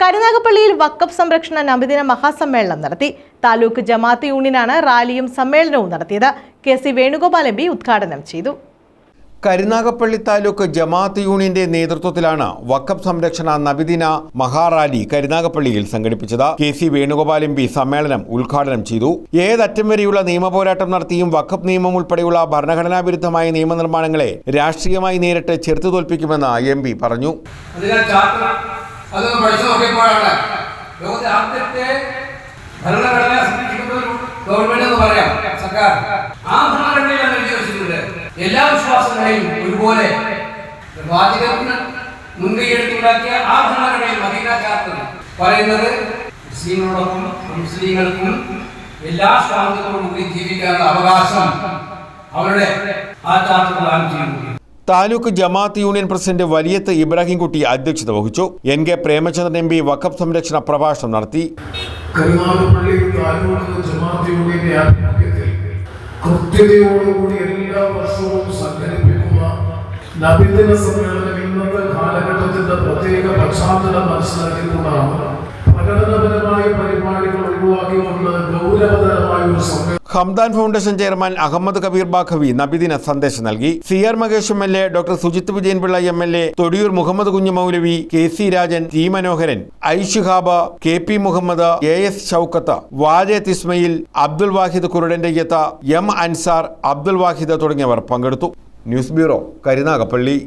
കരുനാഗപ്പള്ളിയിൽ വക്കഫ് സംരക്ഷണ നബിദിന മഹാസമ്മേളനം നടത്തി. താലൂക്ക് ജമാഅത്ത് യൂണിയനാണ് റാലിയും സമ്മേളനവും നടത്തിയത്. K C Venugopal M P ഉദ്ഘാടനം ചെയ്തു. കരുനാഗപ്പള്ളി താലൂക്ക് ജമാഅത്ത് യൂണിയന്റെ നേതൃത്വത്തിലാണ് വക്കഫ് സംരക്ഷണ നബിദിന മഹാറാലി കരുനാഗപ്പള്ളിയിൽ സംഘടിപ്പിച്ചത്. K C Venugopal M P സമ്മേളനം ഉദ്ഘാടനം ചെയ്തു. ഏതറ്റം വരെയുള്ള നിയമപോരാട്ടം നടത്തിയും വക്കഫ് നിയമം ഉൾപ്പെടെയുള്ള ഭരണഘടനാ വിരുദ്ധമായ നിയമനിർമ്മാണങ്ങളെ രാഷ്ട്രീയമായി നേരിട്ട് ചെറുത്തു തോൽപ്പിക്കുമെന്ന് എം പി പറഞ്ഞു. അതൊന്ന് പഠിച്ചു നോക്കിയപ്പോഴാണ്. ലോകത്തെ ആദ്യത്തെ ഭരണഘടന സംരക്ഷിക്കുന്ന ഒരു ഗവൺമെന്റ് എന്ന് പറയാം സർക്കാർ. ആ ഭരണഘടനയിലാണ് എഴുതി വെച്ചിട്ടുണ്ട്. എല്ലാ വിശ്വാസങ്ങളെയും ഒരുപോലെ വാചകത്തിന് മുൻകൈ എടുത്തുണ്ടാക്കിയ ആ ഭരണഘടനയിൽ മദീന പറയുന്നത് മുസ്ലിങ്ങളോടൊപ്പം മുസ്ലിങ്ങൾക്കും എല്ലാ സ്വാതന്ത്ര്യത്തോടും കൂടി ജീവിക്കാനുള്ള അവകാശം അവരുടെ ആ ചാർട്ടർ പ്രദാനം ചെയ്യുന്നു. താലൂക്ക് ജമാഅത്ത് യൂണിയൻ പ്രസിഡന്റ് വലിയത്ത് ഇബ്രാഹിം കുട്ടി അധ്യക്ഷത വഹിച്ചു. N K Premachandran M P വഖഫ് സംരക്ഷണ പ്രഭാഷണം നടത്തി. കൃത്യതയോടുകൂടി എല്ലാ വർഷവും സംഘടിപ്പിക്കുന്ന നബിദിന സമ്മേളനം ഇന്നത്തെ കാലഘട്ടത്തിന്റെ പ്രത്യേക പശ്ചാത്തലം മനസ്സിലാക്കിക്കൊണ്ടാണ് പ്രകടനപരമായ പരിപാടികൾ ഒഴിവാക്കിക്കൊണ്ട് ഗൗരവതരമായ ഒരു സമ്മേളനം ഹംദാൻ ഫൗണ്ടേഷൻ ചെയർമാൻ അഹമ്മദ് കബീർ ബാഖവി നബിദിന സന്ദേശം നൽകി. C R Mahesh M L A doctor Sujith Vijayanpillai M L A Thodiyoor Muhammad Kunju Moulavi K C Rajan T Manoharan I ഹാബ K P Muhammad A S Shoukath Vajath Ismail Abdul Wahid Kurudanteyyath M Ansar Abdul Wahid തുടങ്ങിയവർ പങ്കെടുത്തു. News bureau Karunagappally.